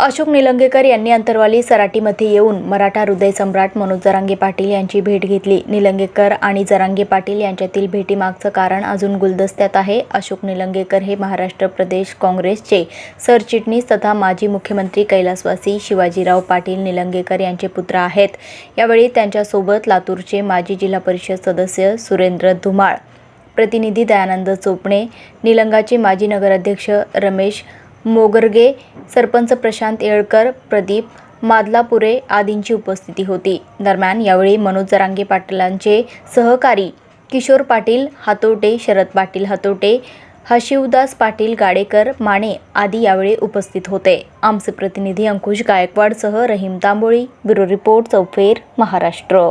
अशोक निलंगेकर यांनी अंतरवाली सराटीमध्ये येऊन मराठा हृदय सम्राट मनोज जरांगे पाटील यांची भेट घेतली. निलंगेकर आणि जरांगे पाटील यांच्यातील भेटीमागचं कारण अजून गुलदस्त्यात आहे. अशोक निलंगेकर हे महाराष्ट्र प्रदेश काँग्रेसचे सरचिटणीस तथा माजी मुख्यमंत्री कैलासवासी शिवाजीराव पाटील निलंगेकर यांचे पुत्र आहेत. यावेळी त्यांच्यासोबत लातूरचे माजी जिल्हा परिषद सदस्य सुरेंद्र धुमाळ प्रतिनिधी दयानंद चोपणे निलंगाचे माजी नगराध्यक्ष रमेश मोगरगे सरपंच प्रशांत येळकर प्रदीप मादलापुरे आदींची उपस्थिती होती. दरम्यान यावेळी मनोज जरांगे पाटलांचे सहकारी किशोर पाटील हातोटे शरद पाटील हातोटे हशिवदास पाटील गाडेकर माने आदी यावेळी उपस्थित होते. आमचे प्रतिनिधी अंकुश गायकवाडसह रहीम तांबोळी ब्युरो रिपोर्ट चौफेर महाराष्ट्र.